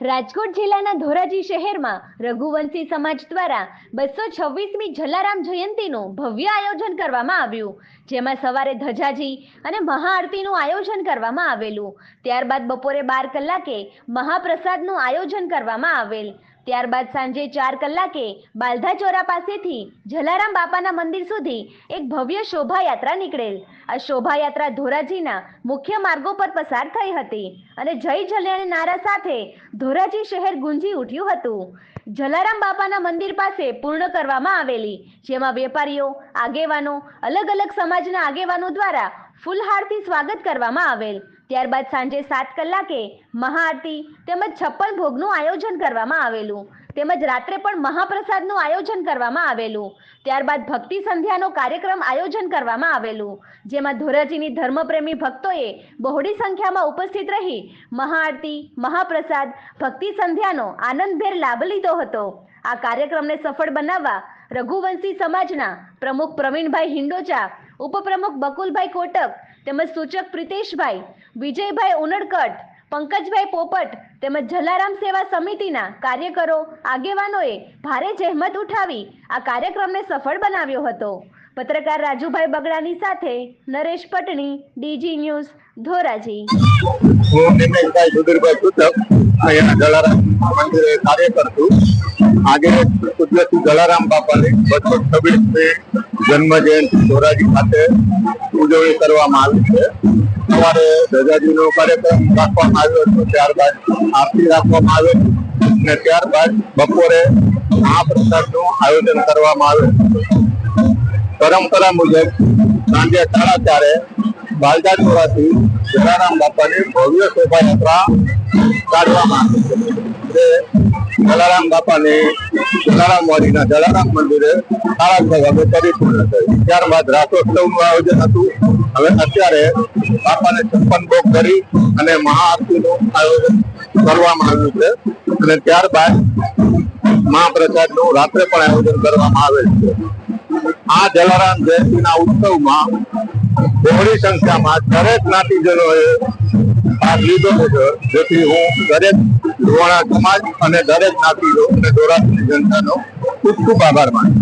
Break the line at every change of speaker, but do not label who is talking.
રાજકોટ જિલ્લાના ધોરાજી શહેરમાં રઘુવંશી સમાજ દ્વારા બસો છવ્વીસમી જલારામ જયંતીનું ભવ્ય આયોજન કરવામાં આવ્યું. જેમાં સવારે ધજાજી અને મહાઆરતીનું આયોજન કરવામાં આવેલું. ત્યારબાદ બપોરે બાર કલાકે મહાપ્રસાદનું આયોજન કરવામાં આવેલ. ત્યારબાદ સાંજે ચાર કલાકે બાલધાચોરા પાસેથી જલારામ બાપાના મંદિર સુધી એક ભવ્ય શોભાયાત્રા નીકળેલ. આ શોભાયાત્રા ધોરાજીના મુખ્ય માર્ગો પર પસાર થઈ હતી અને જય જલ્યાણ નારા સાથે ધોરાજી શહેર ગુંજી ઉઠ્યું હતું. જલારામ બાપાના મંદિર પાસે પૂર્ણ કરવામાં આવેલી, જેમાં વેપારીઓ, આગેવાનો, અલગ અલગ સમાજના આગેવાનો દ્વારા ફૂલહારથી સ્વાગત કરવામાં આવેલ. ત્યારબાદ સાંજે સાત કલાકે મહાઆરતી તેમજ છપ્પન ભોગનું આયોજન કરવામાં આવેલું. તેમજ રાત્રે પણ મહાપ્રસાદનું આયોજન કરવામાં આવેલું. ત્યારબાદ ભક્તિ સંધ્યાનો કાર્યક્રમ આયોજન કરવામાં આવેલું. જેમાં ધોરાજીની ધર્મપ્રેમી ભક્તોએ બહોળી સંખ્યામાં ઉપસ્થિત રહી મહાઆરતી, મહાપ્રસાદ, ભક્તિ સંધ્યાનો આનંદભેર લાભ લીધો હતો. આ કાર્યક્રમને સફળ બનાવવા રઘુવંશી સમાજના પ્રમુખ પ્રવીણભાઈ હિંડોચા, ઉપપ્રમુખ બકુલભાઈ કોટક તેમજ સૂચક પ્રિતેશભાઈ, વિજયભાઈ ઉનડકટ, પંકજભાઈ પોપટ તેમજ જલારામ સેવા સમિતિના કાર્યકરો, આગેવાનોએ ભારે જહેમત ઉઠાવી આ કાર્યક્રમને સફળ બનાવ્યો હતો. પત્રકાર રાજુભાઈ બગડાની સાથે નરેશ પટણી, ડીજી ન્યૂઝ, ધોરાજી.
કાર્યકર છું આજે પૂજ્ય જલારામ બાપાની જન્મ જયંતિ ધોરાજી ખાતે ઉજવણી કરવામાં આવી છે. સવારે ધજાજીનો કાર્યક્રમ રાખવામાં આવ્યો હતો, ત્યારબાદ આરતી રાખવામાં આવે અને ત્યારબાદ બપોરે મહાપ્રસાદનું આયોજન કરવામાં આવે. પરંપરા મુજબ સાંજે સાડા ચારે બાલદા ચોરાથી જલારામ બાપાની ભવ્ય શોભાયાત્રા કાઢવામાં આવી છે. જલારામ બાપાને જલારામ વાડીના જલારામ મંદિરે સાડા ભાગે પરિપૂર્ણ થયું. ત્યારબાદ રાસોત્સવનું આયોજન હતું. હવે અત્યારે બાપાને છપ્પન ભોગ કરી અને મહાઆરતીનું આયોજન કરવામાં આવ્યું છે. અને ત્યારબાદ મહાપ્રસાદનું રાત્રે પણ આયોજન કરવામાં આવેલ છે. આ જલારામ જયંતિના ઉત્સવમાં બહોળી સંખ્યામાં દરેક જ્ઞાતિજનોએ લીધો છે જેથી હું દરેક ધોવાણા સમાજ અને દરેક જ્ઞાતિઓ અને ધોરાજની જનતાનો ખૂબ ખૂબ આભાર માનું.